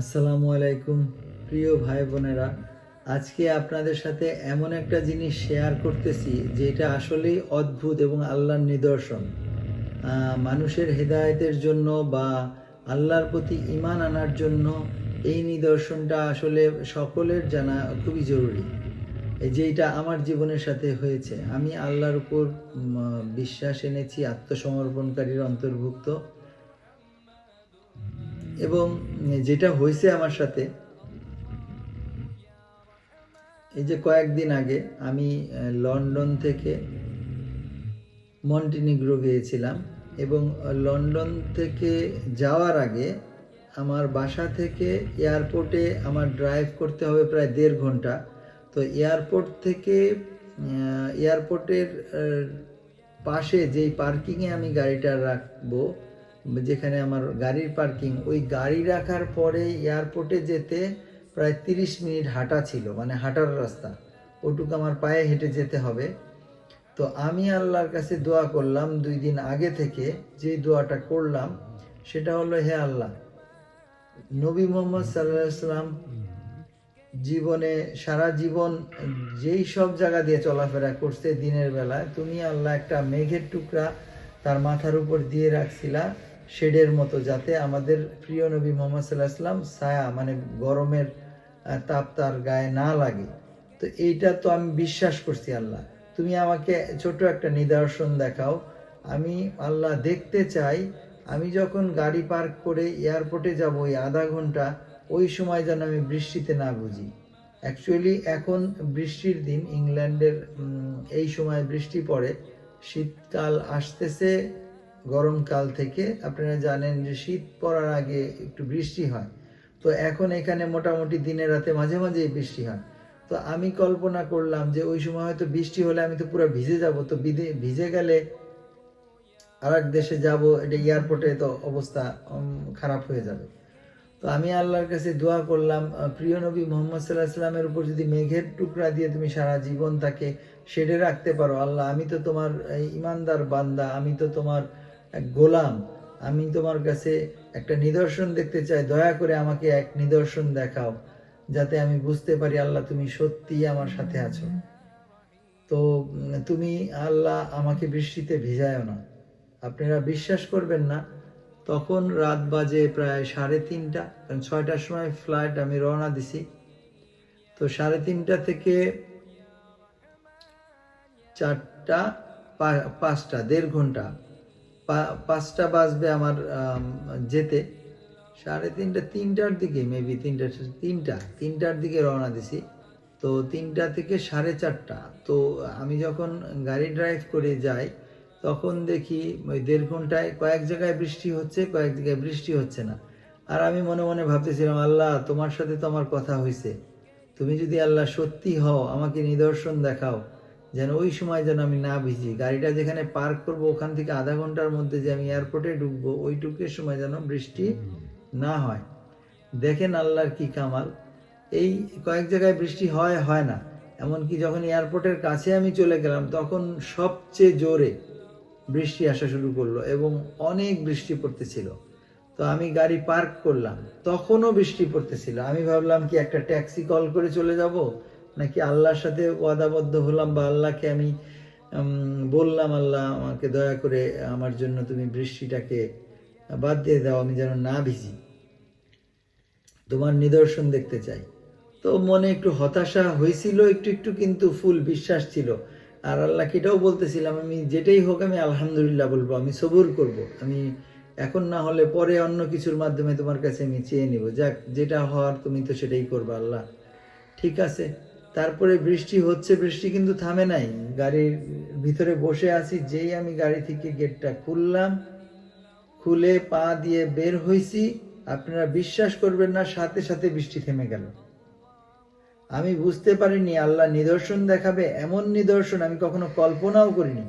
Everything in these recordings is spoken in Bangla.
আসসালামু আলাইকুম, প্রিয় ভাই বোনেরা। আজকে আপনাদের সাথে এমন একটা জিনিস শেয়ার করতেছি, যেটা আসলেই অদ্ভুত এবং আল্লাহর নিদর্শন। মানুষের হেদায়তের জন্য বা আল্লাহর প্রতি ইমান আনার জন্য এই নিদর্শনটা আসলে সকলের জানা খুবই জরুরি। যেটা আমার জীবনের সাথে হয়েছে। আমি আল্লাহর উপর বিশ্বাস এনেছি, আত্মসমর্পণকারীর অন্তর্ভুক্ত। এবং যেটা হয়েছে আমার সাথে, এই যে কয়েকদিন আগে আমি লন্ডন থেকে মন্টিনিগ্রো গিয়েছিলাম এবং লন্ডন থেকে যাওয়ার আগে আমার বাসা থেকে এয়ারপোর্টে আমার ড্রাইভ করতে হবে প্রায় দেড় ঘণ্টা। তো এয়ারপোর্ট থেকে এয়ারপোর্টের পাশে যেই পার্কিংয়ে আমি গাড়িটা রাখব যেখানে আমার গাড়ির পার্কিং ওই গাড়ি রাখার পরে এয়ারপোর্টে যেতে প্রায় তিরিশ মিনিট হাঁটা ছিল মানে হাঁটার রাস্তা। ওটুকু আমার পায়ে হেঁটে যেতে হবে। তো আমি আল্লাহর কাছে দোয়া করলাম দুই দিন আগে থেকে যে দোয়াটা করলাম, সেটা হলো, হে আল্লাহ, নবী মোহাম্মদ সাল্লাম জীবনে, সারা জীবন যেই সব জায়গা দিয়ে চলাফেরা করছে দিনের বেলায়, তুমি আল্লাহ একটা মেঘের টুকরা তার মাথার উপর দিয়ে রাখছিলা। শেডের মতো যাতে আমাদের প্রিয় নবী মোহাম্মদ সাল্লাহ সাল্লাম ছায়া মানে গরমের তাপ তার গায়ে না লাগে। তো এইটা তো আমি বিশ্বাস করছি আল্লাহ। তুমি আমাকে ছোট একটা নিদর্শন দেখাও। আমি আল্লাহ দেখতে চাই, আমি যখন গাড়ি পার্ক করে এয়ারপোর্টে যাব ওই আধা ঘণ্টা, ওই সময় যেন আমি বৃষ্টিতে না বুঝি। অ্যাকচুয়ালি এখন বৃষ্টির দিন, ইংল্যান্ডের এই সময় বৃষ্টি পড়ে, শীতকাল আসতেছে গরমকাল থেকে আপনারা জানেন যে শীত পড়ার আগে একটু বৃষ্টি হয়। তো এখন এখানে মোটামুটি দিনে রাতে মাঝে মাঝেই বৃষ্টি হয়। তো আমি কল্পনা করলাম যে ওই সময় হয়তো বৃষ্টি হলে আমি তো পুরো ভিজে যাব। তো ভিজে গেলে আর এক দেশে যাব, এটা এয়ারপোর্টে তো অবস্থা খারাপ হয়ে যাবে। তো আমি আল্লাহর কাছে দোয়া করলাম প্রিয় নবী মোহাম্মদ সাল্লাহ সাল্লামের উপর যদি মেঘের টুকরা দিয়ে তুমি সারা জীবন তাকে সেরে রাখতে পারো, আল্লাহ, আমি তো তোমার ইমানদার বান্দা, আমি তো তোমার এক গোলাম, আমি তোমার কাছে একটা নিদর্শন দেখতে চাই, দয়া করে আমাকে এক নিদর্শন দেখাও, যাতে আমি বুঝতে পারি আল্লাহ তুমি সত্যি আমার সাথে আছো। তো, তুমি আল্লাহ আমাকে বৃষ্টিতে ভিজায়ও না। আপনারা বিশ্বাস করবেন না, তখন রাত বাজে প্রায় সাড়ে তিনটা, কারণ ছয়টার সময় ফ্লাইট আমি রওনা দিছি। তো সাড়ে তিনটা থেকে চারটা পাঁচটা, দেড় ঘণ্টা পাঁচটা বাজবে আমার যেতে। সাড়ে তিনটা, তিনটার দিকে মেবি তিনটা তিনটা, তিনটার দিকে রওনা দিছি। তো তিনটা থেকে সাড়ে চারটা। তো আমি যখন গাড়ি ড্রাইভ করে যাই, তখন দেখি ওই দেড় ঘন্টায় কয়েক জায়গায় বৃষ্টি হচ্ছে, কয়েক জায়গায় বৃষ্টি হচ্ছে না। আর আমি মনে মনে ভাবতেছিলাম, আল্লাহ, তোমার সাথে তো আমার কথা হয়েছে তুমি যদি আল্লাহ সত্যি হও, আমাকে নিদর্শন দেখাও যেন ওই সময় যেন আমি না ভিজি। গাড়িটা যেখানে পার্ক করব ওখান থেকে আধা ঘণ্টার মধ্যে যে আমি এয়ারপোর্টে ঢুকবো ওইটুকের সময় যেন বৃষ্টি না হয়। দেখেন আল্লাহর কি কামাল। এই কয়েক জায়গায় বৃষ্টি হয় হয় না। এমনকি যখন এয়ারপোর্টের কাছে আমি চলে গেলাম তখন সবচেয়ে জোরে বৃষ্টি আসা শুরু করল এবং অনেক বৃষ্টি পড়তেছিল। তো আমি গাড়ি পার্ক করলাম। তখনও বৃষ্টি পড়তেছিল। আমি ভাবলাম কি একটা ট্যাক্সি কল করে চলে যাব? নাকি আল্লাহর সাথে ওয়াদাবদ্ধ হলাম বা আল্লাহকে আমি বললাম, আল্লাহ, আমাকে দয়া করে আমার জন্য তুমি বৃষ্টিটাকে বাদ দিয়ে দাও, আমি যেন না ভিজি। তোমার নিদর্শন দেখতে চাই। তো মনে একটু হতাশা হয়েছিল, একটু একটু কিন্তু ফুল বিশ্বাস ছিল। আর আল্লাহকে এটাও বলতেছিলাম, আমি যেটাই হোক, আমি আলহামদুলিল্লাহ বলব, আমি সবুর করব। আমি এখন না হলে পরে অন্য কিছুর মাধ্যমে তোমার কাছে আমি চেয়ে নিব। যাক, যেটা হওয়ার তুমি তো সেটাই করবে, আল্লাহ। ঠিক আছে। তারপরে বৃষ্টি হচ্ছে, বৃষ্টি কিন্তু থামে নাই। গাড়ির ভিতরে বসে আছি, যেই আমি গাড়ি থেকে গেটটা খুললাম, খুলে পা দিয়ে বের হইছি। আপনারা বিশ্বাস করবেন না, সাথে সাথে বৃষ্টি থেমে গেল। আমি বুঝতে পারিনি, আল্লাহ নিদর্শন দেখাবে, এমন নিদর্শন আমি কখনো কল্পনাও করিনি।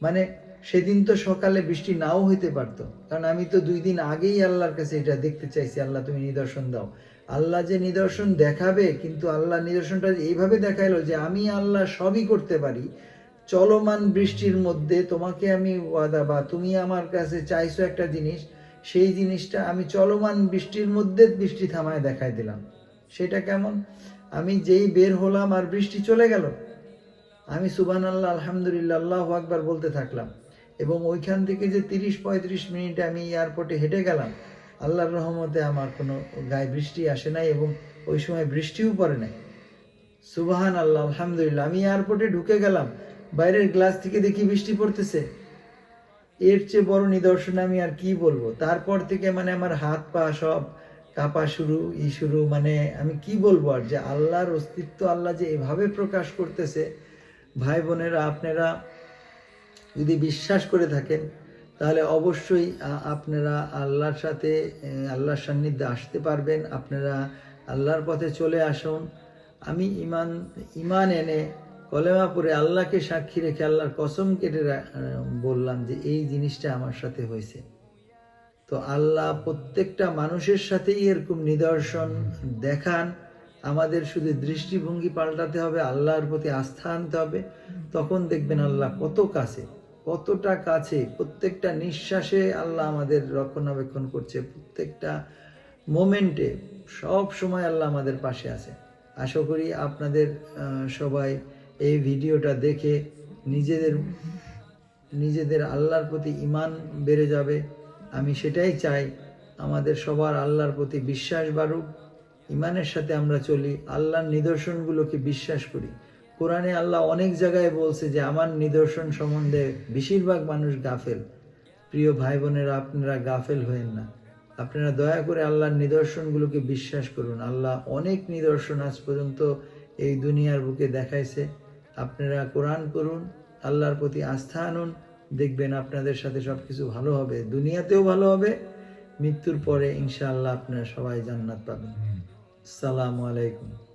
মানে সেদিন তো সকালে বৃষ্টি নাও হইতে পারতো, কারণ আমি তো দুই দিন আগেই আল্লাহর কাছে এটা দেখতে চাইছি, আল্লাহ তুমি নিদর্শন দাও। আল্লাহ যে নিদর্শন দেখাবে, কিন্তু আল্লাহ নিদর্শনটা এইভাবে দেখাইলো যে আমি আল্লাহ সবই করতে পারি। চলমান বৃষ্টির মধ্যে তোমাকে আমি ওয়াদা বা তুমি আমার কাছে চাইছো একটা জিনিস, সেই জিনিসটা আমি চলমান বৃষ্টির মধ্যে বৃষ্টি থামায় দেখাই দিলাম। সেটা কেমন? আমি যেই বের হলাম আর বৃষ্টি চলে গেল, আমি সুবান আল্লাহ আলহামদুলিল্লাহ, আল্লাহ আকবার বলতে থাকলাম এবং ওইখান থেকে যে তিরিশ পঁয়ত্রিশ মিনিট আমি এয়ারপোর্টে হেঁটে গেলাম আল্লাহর রহমতে আমার কোনো গায়ে বৃষ্টি আসে নাই এবং ওই সময় বৃষ্টিও পড়ে নাই। সুবাহান আল্লাহ আলহামদুলিল্লাহ। আমি এয়ারপোর্টে ঢুকে গেলাম, বাইরের গ্লাস থেকে দেখি বৃষ্টি পড়তেছে। এর চেয়ে বড় নিদর্শন আমি আর কি বলব? তারপর থেকে মানে আমার হাত পা সব কাঁপা শুরু, ই শুরু মানে আমি কি বলব আর যে আল্লাহর অস্তিত্ব আল্লাহ যে এভাবে প্রকাশ করতেছে। ভাই বোনেরা, আপনারা যদি বিশ্বাস করে থাকেন তাহলে অবশ্যই আপনারা আল্লাহর সাথে আল্লাহর সান্নিধ্যে আসতে পারবেন। আপনারা আল্লাহর পথে চলে আসুন। আমি ইমান ইমান এনে কলেমা পরে আল্লাহকে সাক্ষী রেখে আল্লাহর কসম কেটে বললাম যে এই জিনিসটা আমার সাথে হয়েছে। তো আল্লাহ প্রত্যেকটা মানুষের সাথেই এরকম নিদর্শন দেখান। আমাদের শুধু দৃষ্টিভঙ্গি পাল্টাতে হবে, আল্লাহর প্রতি আস্থা আনতে হবে। তখন দেখবেন আল্লাহ কত কাছে। কতটা কাছে, প্রত্যেকটা নিঃশ্বাসে আল্লাহ আমাদের রক্ষণাবেক্ষণ করছে, প্রত্যেকটা মোমেন্টে সব সময় আল্লাহ আমাদের পাশে আছে। আশা করি আপনাদের সবাই এই ভিডিওটা দেখে নিজেদের নিজেদের আল্লাহর প্রতি ইমান বেড়ে যাবে। আমি সেটাই চাই, আমাদের সবার আল্লাহর প্রতি বিশ্বাস বাড়ুক ইমানের সাথে আমরা চলি, আল্লাহর নিদর্শনগুলোকে বিশ্বাস করি। কোরআনে আল্লাহ অনেক জায়গায় বলছে যে আমার নিদর্শন সম্বন্ধে বেশিরভাগ মানুষ গাফেল। প্রিয় ভাই বোনেরা আপনারা গাফেল হয়েন না। আপনারা দয়া করে আল্লাহর নিদর্শনগুলোকে বিশ্বাস করুন। আল্লাহ অনেক নিদর্শন আজ পর্যন্ত এই দুনিয়ার বুকে দেখাইছে। আপনারা কোরআন করুন আল্লাহর প্রতি আস্থা আনুন দেখবেন আপনাদের সাথে সব কিছু ভালো হবে। দুনিয়াতেও ভালো হবে। মৃত্যুর পরে ইনশাআল্লাহ আপনারা সবাই জান্নাত পাবেন। আসসালামু আলাইকুম।